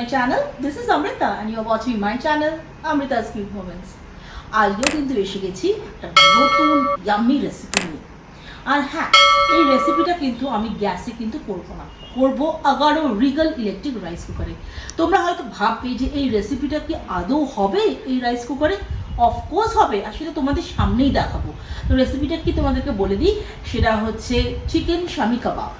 my channel. This is Amrita and you're watching my channel, Amrita's Cute Moments. আজকেও কিন্তু এসে গেছি একটা নতুন ইয়াম্মি রেসিপি নিয়ে আর হ্যাঁ এই রেসিপিটা কিন্তু আমি গ্যাসে কিন্তু করব না করব আগারো রিগাল ইলেকট্রিক রাইস কুকারে তোমরা হয়তো ভাববে যে এই রেসিপিটা কি আদৌ হবে এই রাইস কুকারে অফকোর্স হবে আর সেটা তোমাদের সামনেই দেখাবো। তো রেসিপিটা কি তোমাদেরকে বলে দিই? সেটা হচ্ছে চিকেন শামি কাবাব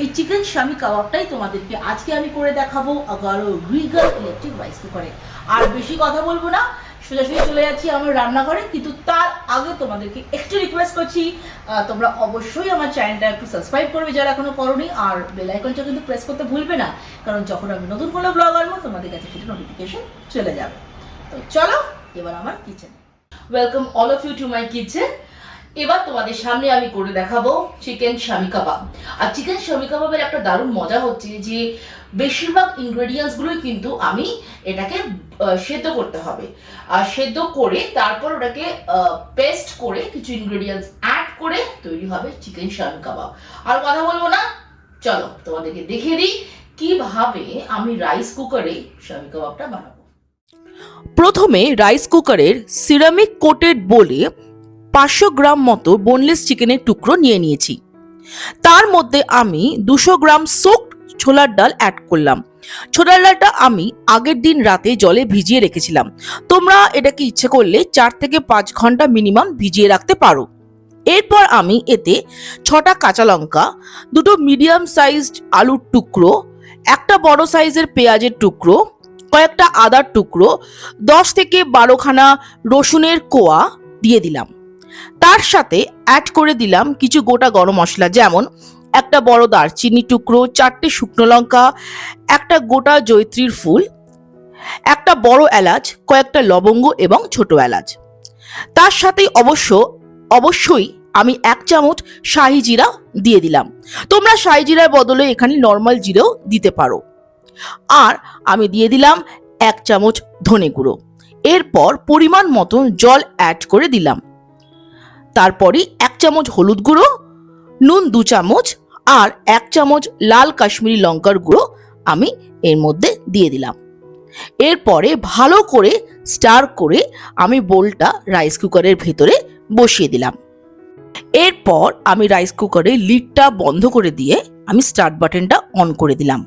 এই চিকেন শামি কাবাবটাই তোমাদেরকে আজকে আমি করে দেখাবো আগারো রিগাল ইলেকট্রিক রাইস কুকারে আর বেশি কথা বলব না সোজাসুজি চলে যাচ্ছি আমার রান্নাঘরে, কিন্তু তার আগে তোমাদেরকে একটু রিকোয়েস্ট করছি তোমরা অবশ্যই আমার চ্যানেলটা একটু সাবস্ক্রাইব করবে যারা এখনও করোনি, আর বেল আইকনটা কিন্তু প্রেস করতে ভুলবে না, কারণ যখন আমি নতুন কোনো ব্লগ আনব, তোমাদের কাছে সেটা নোটিফিকেশন চলে যাবে। তো চলো, এবার আমার kitchen welcome all of you to my kitchen এবার তোমাদের সামনে আমি করে দেখাবো চিকেন শামি কাবাব আর চিকেন শামি কাবাবের একটা দারুণ মজা হচ্ছে যে, বেশিরভাগ ইনগ্রেডিয়েন্টসগুলোই কিন্তু আমি এটাকে সেদ্ধ করতে হবে। আর সেদ্ধ করে তারপর ওটাকে পেস্ট করে কিছু ইনগ্রেডিয়েন্টস অ্যাড করে তৈরি হবে চিকেন শামি কাবাব আর কথা বলব না? চলো, তোমাদেরকে দেখিয়ে দিই কীভাবে আমি রাইস কুকারে শামি কাবাবটা বানাবো। প্রথমে রাইস কুকারের সিরামিক কোটেড বলে পাঁচশো গ্রাম মতো বোনলেস চিকেনের টুকরো নিয়ে নিয়েছি। তার মধ্যে আমি দুশো গ্রাম সোক ছোলার ডাল অ্যাড করলাম। ছোলার ডালটা আমি আগের দিন রাতে জলে ভিজিয়ে রেখেছিলাম। তোমরা এটাকে ইচ্ছে করলে চার থেকে পাঁচ ঘণ্টা মিনিমাম ভিজিয়ে রাখতে পারো। এরপর আমি এতে ছটা কাঁচা লঙ্কা, দুটো মিডিয়াম সাইজড আলুর টুকরো, একটা বড় সাইজের পেঁয়াজের টুকরো, কয়েকটা আদার টুকরো, দশ থেকে বারোখানা রসুনের কোয়া দিয়ে দিলাম। তার সাথে অ্যাড করে দিলাম কিছু গোটা গরম মশলা, যেমন একটা বড় দারচিনি টুকরো, চারটে শুকনো লঙ্কা, একটা গোটা জৈত্রীর ফুল, একটা বড় এলাচ, কয়েকটা লবঙ্গ এবং ছোট এলাচ। তার সাথে অবশ্য, অবশ্যই আমি এক চামচ শাহি জিরা দিয়ে দিলাম। তোমরা শাহি জিরার বদলে এখানে নর্মাল জিরেও দিতে পারো। আর আমি দিয়ে দিলাম এক চামচ ধনে গুঁড়ো। এরপর পরিমাণ মতো জল অ্যাড করে দিলাম। তারপরে এক চামচ হলুদ গুঁড়ো, নুন দু চামচ আর এক চামচ লাল কাশ্মীরি লঙ্কার গুঁড়ো আমি এর মধ্যে দিয়ে দিলাম। এরপরে ভালো করে স্টার করে আমি বোলটা রাইস কুকারের ভেতরে বসিয়ে দিলাম। এরপর আমি রাইস কুকারে লিডটা বন্ধ করে দিয়ে আমি স্টার্ট বাটনটা অন করে দিলাম।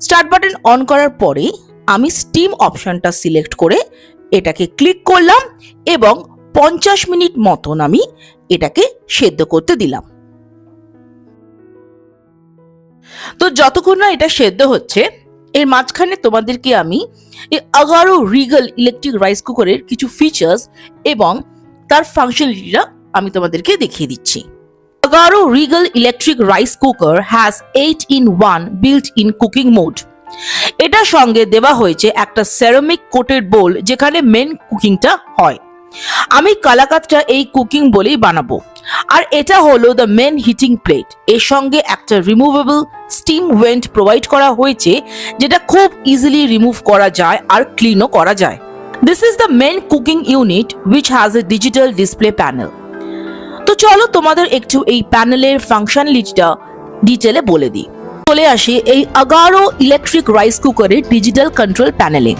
স্টার্ট বাটন অন করার পরে আমি স্টিম অপশনটা সিলেক্ট করে এটাকে ক্লিক করলাম এবং পঞ্চাশ মিনিট মতন আমি এটাকে সেদ্ধ করতে দিলাম। তো যতক্ষণ না এটা সেদ্ধ হচ্ছে, এর মাঝখানে তোমাদেরকে আমি এই আগারো রিগাল ইলেকট্রিক রাইস কুকারের কিছু ফিচার্স এবং তার ফাংশনালিটিটা আমি তোমাদেরকে দেখিয়ে দিচ্ছি। Agaro Regal Electric Rice Cooker has 8 in 1 built-in cooking mode. এটার সঙ্গে দেওয়া হয়েছে একটা সেরামিক কোটেড বোল যেখানে মেন কুকিংটা হয়। আমি কালাকাতটা এই কুকিং বলেই বানাবো। আর এটা হলো দ্য মেন হিটিং প্লেট এর সঙ্গে একটা রিমুভেবল স্টিম ওয়েন্ট প্রোভাইড করা হয়েছে, যেটা খুব ইজিলি রিমুভ করা যায় আর ক্লিনও করা যায়। This is the main cooking unit which has a digital display panel তো চলো তোমাদের একটু এই প্যানেলের ফাংশনালিটিটা ডিটেলে বলে দিই। চলে আসি এই আগারো ইলেকট্রিক রাইস কুকারের ডিজিটাল কন্ট্রোল প্যানেলে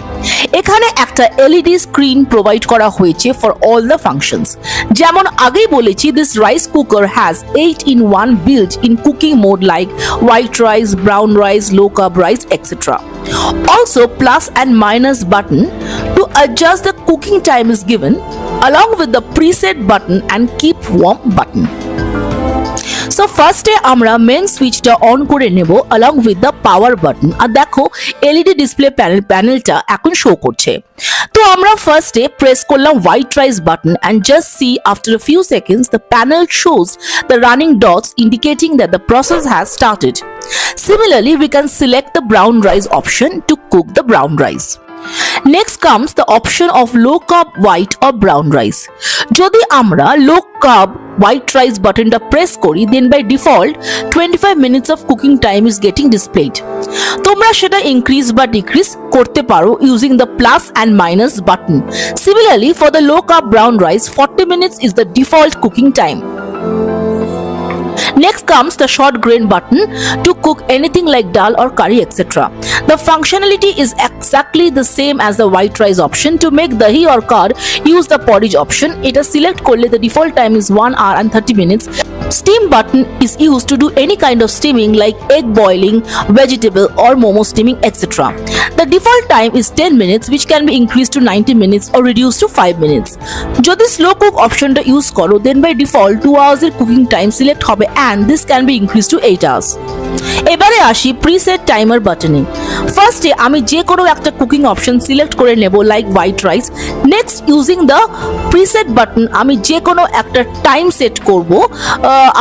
এখানে একটা এলইডি স্ক্রিন প্রোভাইড করা হয়েছে ফর অল দ্য ফাংশনস যেমন আগেই বলেছি this rice cooker has eight in one build in cooking mode like white rice brown rice low carb rice extra Also, plus and minus button to adjust the cooking time is given along with the preset button and keep warm button. So ফার্স্টে আমরা main সুইচটা on করে নেব along with the power button আর দেখো LED display panel প্যানেলটা এখন show করছে। তো আমরা ফার্স্টে প্রেস করলাম white rice button and just see after a few seconds the panel shows the running dots indicating that the process has started similarly we can select the brown rice option to cook the brown rice next comes the option of low carb white of brown rice যদি আমরা low carb white rice button বাটনটা press করি then by default 25 minutes of cooking time is getting displayed. তোমরা সেটা increase বা decrease করতে পারো using the plus and minus button. Similarly, for the low carb brown rice 40 minutes is the default cooking time. Next comes the short grain button to cook anything like dal or curry etc. The functionality is exactly the same as the white rice option. To make dahi or curd, use the porridge option. It is select korle the default time is 1 hour and 30 minutes. Steam button is used to do any kind of steaming like egg boiling, vegetable or momo steaming, etc. The default time is 10 minutes which can be increased to 90 minutes or reduced to 5 minutes. যদি slow cook অপশনটা use করো then by default two hours এর cooking time select হবে and this can be increase to eight hours এবারে আসি preset timer বাটনে ফার্স্টে আমি যে কোনো একটা কুকিং অপশন সিলেক্ট করে নেব like white rice next using the preset button আমি যে কোনো একটা টাইম সেট করব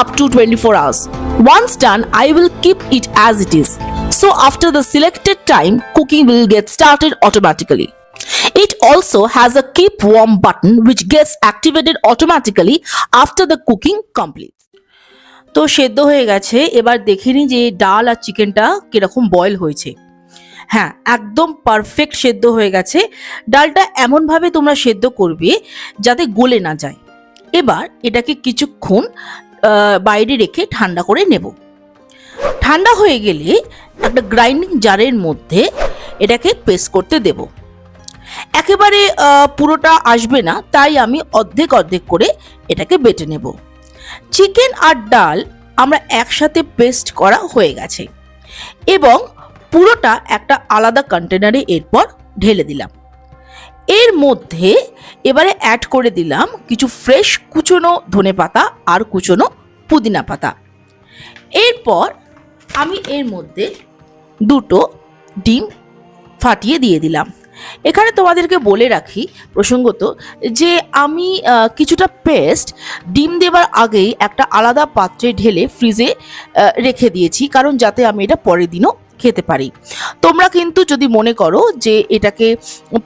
up to twenty four hours once done I will keep it as it is so after the selected time cooking will get started automatically It also has a keep warm button, which gets activated automatically after the cooking completes. তো সেদ্ধ হয়ে গেছে। এবার দেখে নিই যে ডাল আর চিকেনটা কীরকম বয়েল হয়েছে। হ্যাঁ একদম পারফেক্ট সেদ্ধ হয়ে গেছে। ডালটা এমনভাবে তোমরা সেদ্ধ করবে যাতে গলে না যায়। এবার এটাকে কিছুক্ষণ বাইরে রেখে ঠান্ডা করে নেব। ঠান্ডা হয়ে গেলে একটা গ্রাইন্ডিং জারের মধ্যে এটাকে পেস্ট করতে দেবো। একেবারে পুরোটা আসবে না, তাই আমি অর্ধেক অর্ধেক করে এটাকে বেটে নেব। চিকেন আর ডাল আমরা একসাথে পেস্ট করা হয়ে গেছে। এবং পুরোটা একটা আলাদা কন্টেনারে এরপর ঢেলে দিলাম। এর মধ্যে এবারে অ্যাড করে দিলাম কিছু ফ্রেশ কুচনো ধনে পাতা আর কুচনো পুদিনা পাতা। এরপর আমি এর মধ্যে দুটো ডিম ফাটিয়ে দিয়ে দিলাম। এখানে তোমাদেরকে বলে রাখি প্রসঙ্গত যে আমি কিছুটা পেস্ট ডিম দেবার আগেই একটা আলাদা পাত্রে ঢেলে ফ্রিজে রেখে দিয়েছি। কারণ যাতে আমি এটা পরের দিনও খেতে পারি। তোমরা কিন্তু যদি মনে করো যে এটাকে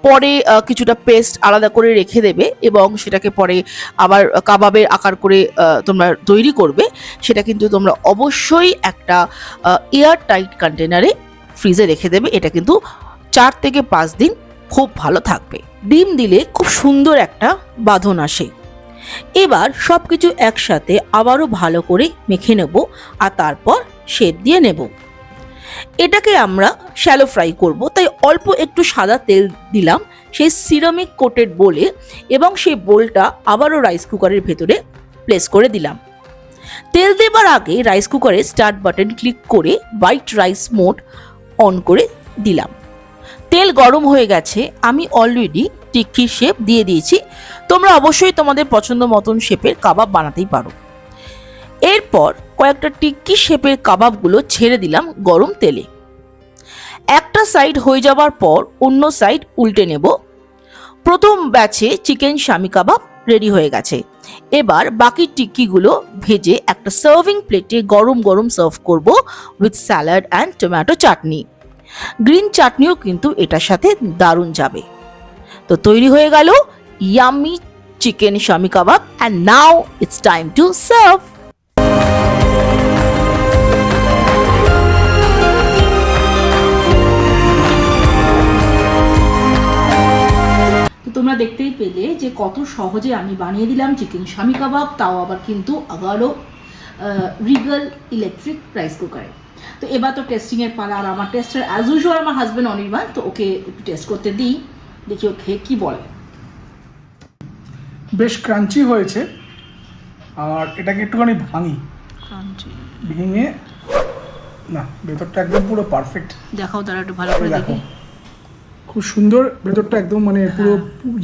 পরে কিছুটা পেস্ট আলাদা করে রেখে দেবে এবং সেটাকে পরে আবার কাবাবের আকার করে তোমরা তৈরি করবে, সেটা কিন্তু তোমরা অবশ্যই একটা এয়ার টাইট কন্টেনারে ফ্রিজে রেখে দেবে। এটা কিন্তু চার থেকে পাঁচ দিন খুব ভালো থাকবে। ডিম দিলে খুব সুন্দর একটা বাঁধন আসে। এবার সব কিছু একসাথে আবারও ভালো করে মেখে নেব আর তারপর শেপ দিয়ে নেব। এটাকে আমরা শ্যালো ফ্রাই করব। তাই অল্প একটু সাদা তেল দিলাম, সেই সিরামিক কোটেড বোলে এবং সেই বোলটা আবারও রাইস কুকারের ভেতরে প্লেস করে দিলাম। তেল দেবার আগে রাইস কুকারে স্টার্ট বাটন ক্লিক করে হোয়াইট রাইস মোড অন করে দিলাম। তেল গরম হয়ে গেছে, আমি অলরেডি টিক্কির শেপ দিয়ে দিয়েছি। তোমরা অবশ্যই তোমাদের পছন্দ মতন শেপের কাবাব বানাতেই পারো। এরপর কয়েকটা টিক্কি শেপের কাবাবগুলো ছেড়ে দিলাম গরম তেলে। একটা সাইড হয়ে যাবার পর অন্য সাইড উল্টে নেব। প্রথম ব্যাচে চিকেন স্বামী কাবাব রেডি হয়ে গেছে। এবার বাকি টিক্কিগুলো ভেজে একটা সার্ভিং প্লেটে গরম গরম সার্ভ করব with salad and tomato chutney. Green চাটনিও কিন্তু এটার সাথে দারুণ যাবে। তো তৈরি হয়ে গেল yummy chicken shami kebab and now it's time to serve তোমরা দেখতেই পেলে যে কত সহজে আমি বানিয়ে দিলাম চিকেন স্বামী কাবাব, তাও আবার কিন্তু আগারো রিগাল ইলেকট্রিক রাইস কুকারে তো এবার তো টেস্টিংয়ের পালা, আর আমার টেস্টার অ্যাজ ইউজুয়াল আমার হাজব্যান্ড অনির্বাণ, তো ওকে একটু টেস্ট করতে দিই, দেখি ও খেয়ে কী বলে। বেশ ক্রাঞ্চি হয়েছে। আর এটাকে একটুখানি ভাঙি। ভেঙে না ভেতরটা একদম পুরো পারফেক্ট দেখাও তারা একটু ভালো করে দেখো। খুব সুন্দর ভেতরটা একদম মানে পুরো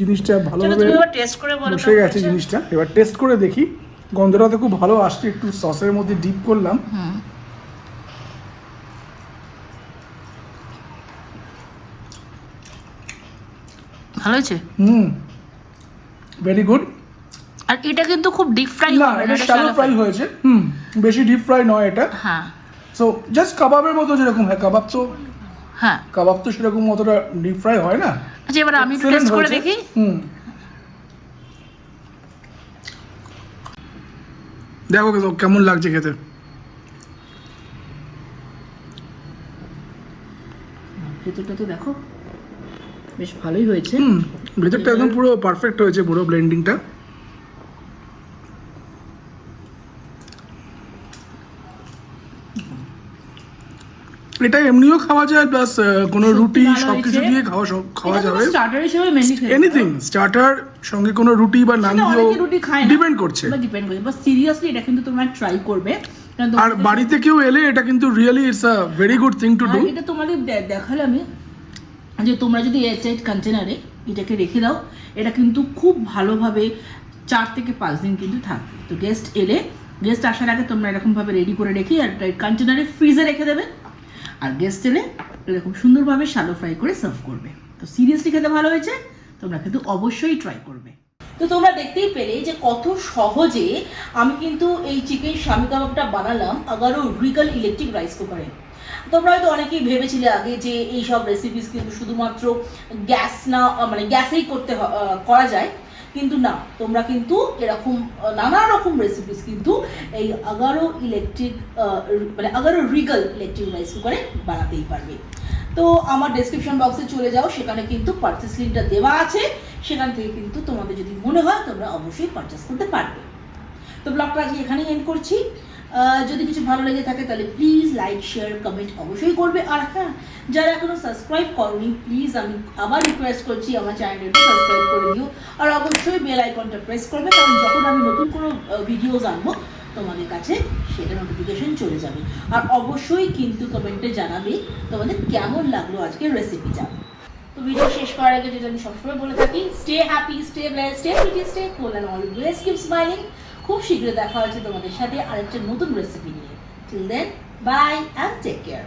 জিনিসটা ভালোভাবে তুমি এবার টেস্ট করে বলো বসে গেছে জিনিসটা। এবার টেস্ট করে দেখি। গন্ধটা তো খুব ভালো আসছে একটু সসের মধ্যে ডিপ করলাম। ভালো হয়েছে? হুম ভেরি গুড আর এটা কিন্তু খুব ডিপ ফ্রাই না এটা শ্যালো ফ্রাই হয়েছে। হুম বেশি ডিপ ফ্রাই নয় এটা। হ্যাঁ। সো জাস্ট কাবাবের মতো যেরকম হয় কাবাব তো হ্যাঁ। কাবাব তো সেরকম অতটা ডিপ ফ্রাই হয় না। আচ্ছা এবার আমি টেস্ট করে দেখি। হুম। দেখো কেমন লাগছে খেতে। ভেতরটা তো দেখো বেশ ভালোই হয়েছে। হুম ভেতরটা একদম পুরো পারফেক্ট হয়েছে পুরো ব্লেন্ডিংটা এটা এমনিও খাওয়া যায় প্লাস কোনো রুটি সব কিছু দিয়ে খাওয়া খাওয়া যাবে। স্টার্টার হিসেবে মেনলি এনিথিং স্টার্টার সঙ্গে কোনো রুটি বা নান দিয়েও ডিপেন্ড করছে। ডিপেন্ড করছে। বাট সিরিয়াসলি এটা কিন্তু তোমরা ট্রাই করবে। আর বাড়িতে কেউ এলে এটা কিন্তু really it's a very good thing to do এটা তোমাদের দেখালে আমি যে তোমরা যদি এয়ারটাইট কন্টেনারে এটাকে রেখে দাও এটা কিন্তু খুব ভালোভাবে চার থেকে পাঁচ দিন কিন্তু থাকবে। তো গেস্ট এলে গেস্ট আসার আগে তোমরা এরকমভাবে রেডি করে রেখে এয়ারটাইট কন্টেনারে ফ্রিজে রেখে দেবে। আর গেস্ট এলে এরকম সুন্দরভাবে শালো ফ্রাই করে সার্ভ করবে। তো সিরিয়াসলি খেতে ভালো হয়েছে, তোমরা কিন্তু অবশ্যই ট্রাই করবে। তো তোমরা দেখতেই পেলে যে কত সহজে আমি কিন্তু এই চিকেন স্বামী কাবাবটা বানালাম আগারও রিগাল ইলেকট্রিক রাইস কুকারে তোমরা হয়তো অনেকেই ভেবেছিলে আগে যে এই সব রেসিপিস কিন্তু শুধুমাত্র গ্যাস না মানে গ্যাসেই করতে করা যায়। কিন্তু না, তোমরা কিন্তু এরকম নানা রকম রেসিপিস কিন্তু এই আগারো ইলেকট্রিক মানে আগারো রিগাল ইলেকট্রিক রাইস কুকারে বানাতেই পারবে। তো আমার ডেসক্রিপশন বক্সে চলে যাও, সেখানে কিন্তু পারচেস লিঙ্কটা দেওয়া আছে। সেখান থেকে কিন্তু তোমাদের যদি মনে হয়, তোমরা অবশ্যই পারচেস করতে পারবে। তো ব্লগটা আজকে এখানেই এন্ড করছি। যদি কিছু ভালো লেগে থাকে, তাহলে প্লিজ লাইক শেয়ার কমেন্ট অবশ্যই করবে। আর হ্যাঁ যারা এখনও সাবস্ক্রাইব করনি প্লিজ আমি আবার রিকোয়েস্ট করছি আমার চ্যানেলটা সাবস্ক্রাইব করে দিও। আর অবশ্যই বেল আইকনটা প্রেস করবে, কারণ যখন আমি নতুন কোনো ভিডিওস আনব, তোমাদের কাছে সেটা নোটিফিকেশন চলে যাবে। আর অবশ্যই কিন্তু কমেন্টে জানাবে তোমাদের কেমন লাগল আজকের রেসিপিটা তো ভিডিও শেষ করার আগে যেটা আমি সবসময় বলে থাকি stay happy stay bless stay pretty stay cool and always keep smiling খুব শীঘ্রই দেখা হচ্ছে তোমাদের সাথে আরেকটা নতুন রেসিপি নিয়ে। Till then bye and take care